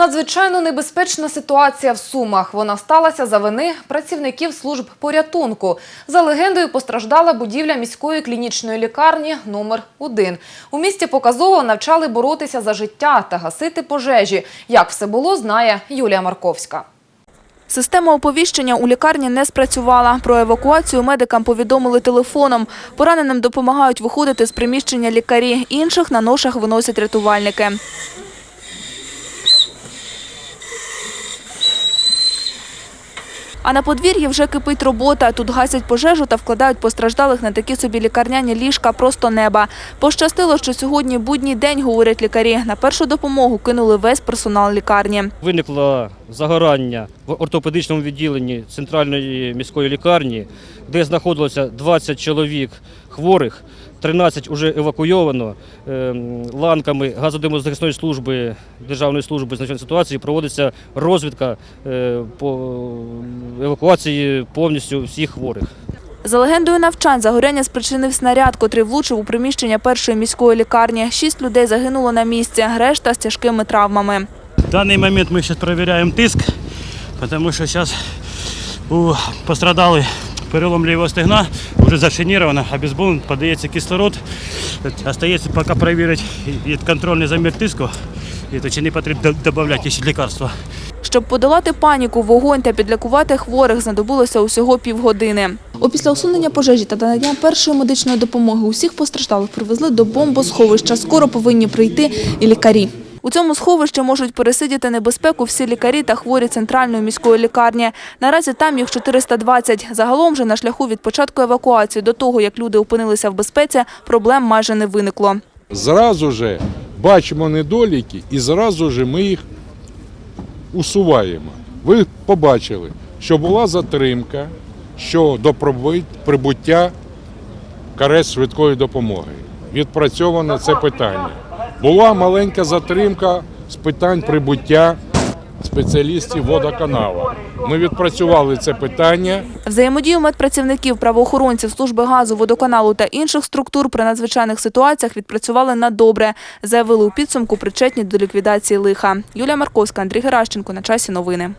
Надзвичайно небезпечна ситуація в Сумах. Вона сталася за вини працівників служб порятунку. За легендою постраждала будівля міської клінічної лікарні номер 1 У місті показово навчали боротися за життя та гасити пожежі. Як все було, знає Юлія Марковська. Система оповіщення у лікарні не спрацювала. Про евакуацію медикам повідомили телефоном. Пораненим допомагають виходити з приміщення лікарі. Інших на ношах виносять рятувальники. А на подвір'ї вже кипить робота. Тут гасять пожежу та вкладають постраждалих на такі собі лікарняні ліжка просто неба. Пощастило, що сьогодні будній день, говорять лікарі. На першу допомогу кинули весь персонал лікарні. Виникло загорання в ортопедичному відділенні центральної міської лікарні, де знаходилося 20 чоловік хворих, 13 вже евакуйовано. Ем, Ланками газодимозахисної служби Державної служби з надзвичайної ситуації проводиться розвідка е, по евакуації повністю всіх хворих. За легендою навчань, загоряння спричинив снаряд, котрий влучив у приміщення першої міської лікарні. Шість людей загинуло на місці, решта з тяжкими травмами. В данный момент мы сейчас проверяем тиск, потому что сейчас у пострадалый перелом левого стегна уже зашинировано, обезболен, подається кислород. Остається пока проверить и контрольный замер тиску, и то чи не потрібно додавати ще лікарства. Щоб подолати паніку, вогонь та підлікувати хворих знадобилося усього півгодини. Опісля усунення пожежі та надання першої медичної допомоги усіх постраждалих привезли до бомбосховища. Скоро повинні прийти і лікарі. У цьому сховищі можуть пересидіти небезпеку всі лікарі та хворі центральної міської лікарні. Наразі там їх 420. Загалом же на шляху від початку евакуації до того, як люди опинилися в безпеці, проблем майже не виникло. Зразу же бачимо недоліки і зразу же ми їх усуваємо. Ви побачили, що була затримка щодо проби- прибуття карет швидкої допомоги. Відпрацьовано це питання. Була маленька затримка з питань прибуття спеціалістів водоканалу. Ми відпрацювали це питання. Взаємодію медпрацівників, правоохоронців, служби газу, водоканалу та інших структур при надзвичайних ситуаціях відпрацювали на добре. Заявили у підсумку причетні до ліквідації лиха. Юлія Марковська, Андрій Геращенко. На часі новини.